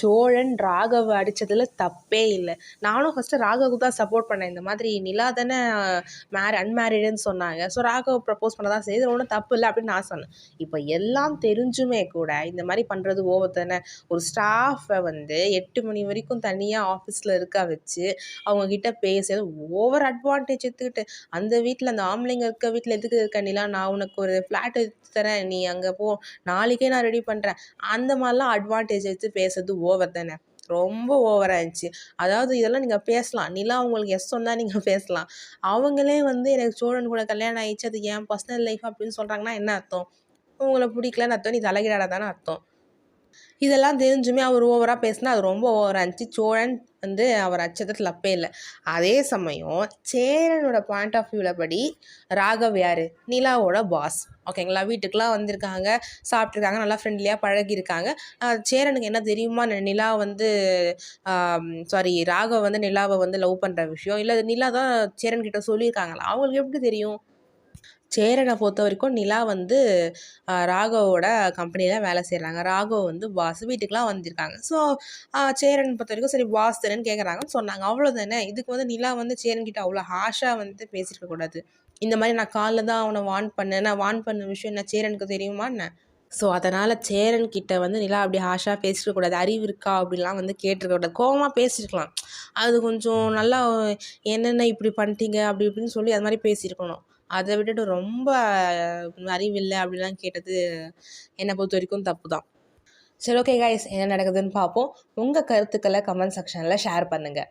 சோழன் ராகவ அடித்ததில் தப்பே இல்லை. நானும் ஃபஸ்ட்டு ராகவுக்கு தான் சப்போர்ட் பண்ணேன். இந்த மாதிரி நிலா தானே uh, மேரி அன்மேரிடுன்னு சொன்னாங்க. ஸோ ராகவ் ப்ரப்போஸ் பண்ண தான் செய்யுது ஒன்றும் தப்பு இல்லை அப்படின்னு நான் சொன்னேன். இப்போ எல்லாம் தெரிஞ்சுமே கூட இந்த மாதிரி பண்ணுறது ஓவர் தானே. ஒரு ஸ்டாஃபை வந்து எட்டு மணி வரைக்கும் தனியாக ஆஃபீஸில் இருக்க வச்சு அவங்கக்கிட்ட பேசி ஓவர் அட்வான்டேஜ் எடுத்துக்கிட்டு அந்த வீட்டில் அந்த ஆம்பளைங்க இருக்க வீட்டில் எதுக்கு இருக்க நிலா? நான் உனக்கு ஒரு ஃப்ளாட் எடுத்து தரேன். நீ அங்கே போ. நாளைக்கே நான் ரெடி பண்ணுறேன் அந்த மாதிரிலாம் அட்வான்டேஜ் எடுத்து பேசுறது ஓவர் தானே? ரொம்ப ஓவராக இருந்துச்சு அதாவது இதெல்லாம் நீங்கள் பேசலாம். நிலா உங்களுக்கு எஸ் சொன்னால் நீங்கள் பேசலாம். அவங்களே வந்து எனக்கு சோழன் கூட கல்யாணம் ஆயிடுச்சு. அது என் பர்சனல் லைஃப் அப்படின்னு சொல்கிறாங்கன்னா என்ன அர்த்தம்? உங்களை பிடிக்கலன்னு அர்த்தம். நீ தலைகிடாட தானே அர்த்தம். இதெல்லாம் தெரிஞ்சுமே அவர் ஓவராக பேசினா அது ரொம்ப ஓவராக இருந்துச்சு. சோழன் வந்து அவர் அச்சத்தில் தப்பே இல்லை. அதே சமயம் சேரனோட பாயிண்ட் ஆஃப் வியூவில் படி ராகவ் யார்? நிலாவோட பாஸ் ஓகேங்களா வீட்டுக்கெலாம் வந்திருக்காங்க சாப்பிட்ருக்காங்க நல்லா ஃப்ரெண்ட்லியாக பழகியிருக்காங்க. சேரனுக்கு என்ன தெரியுமா? நிலா வந்து சாரி ராகவ் வந்து நிலாவை வந்து லவ் பண்ணுற விஷயம். இல்லை நிலா தான் சேரன்கிட்ட சொல்லியிருக்காங்களா? அவங்களுக்கு எப்படி தெரியும்? சேரனை பொறுத்த வரைக்கும் நிலா வந்து ராகவோட கம்பெனியில் வேலை செய்கிறாங்க ராகவ் வந்து பாஸ் வீட்டுக்கெலாம் வந்திருக்காங்க. ஸோ சேரன் பொறுத்த வரைக்கும் சரி பாஸ் தானேன்னு கேட்குறாங்கன்னு சொன்னாங்க. அவ்வளோதானே இதுக்கு வந்து நிலா வந்து சேரன்கிட்ட அவ்வளோ ஹாஷாக வந்து பேசியிருக்க கூடாது. இந்த மாதிரி நான் காலைல தான் அவனை வார்ன் பண்ணேன். நான் வார்ன் பண்ண விஷயம் என்ன? சேரனுக்கு தெரியுமா என்ன? ஸோ அதனால் சேரன் கிட்ட வந்து நிலா அப்படி ஹாஷாக பேசிருக்க கூடாது. அறிவு இருக்கா? அப்படிலாம் வந்து கேட்டிருக்க கூடாது. கோவமாக பேசியிருக்கலாம் அது கொஞ்சம் நல்லா என்னென்ன இப்படி பண்ணிட்டீங்க? அப்படி இப்படின்னு சொல்லி அது மாதிரி பேசியிருக்கணும். அதை விட்டுட்டு ரொம்ப அறிவில்லை அப்படிலாம் கேட்டது என்னை பொறுத்த வரைக்கும் தப்பு தான் சரி ஓகே கைஸ் என்ன நடக்குதுன்னு பார்ப்போம். உங்கள் கருத்துக்களை கமெண்ட் செக்ஷனில் ஷேர் பண்ணுங்கள்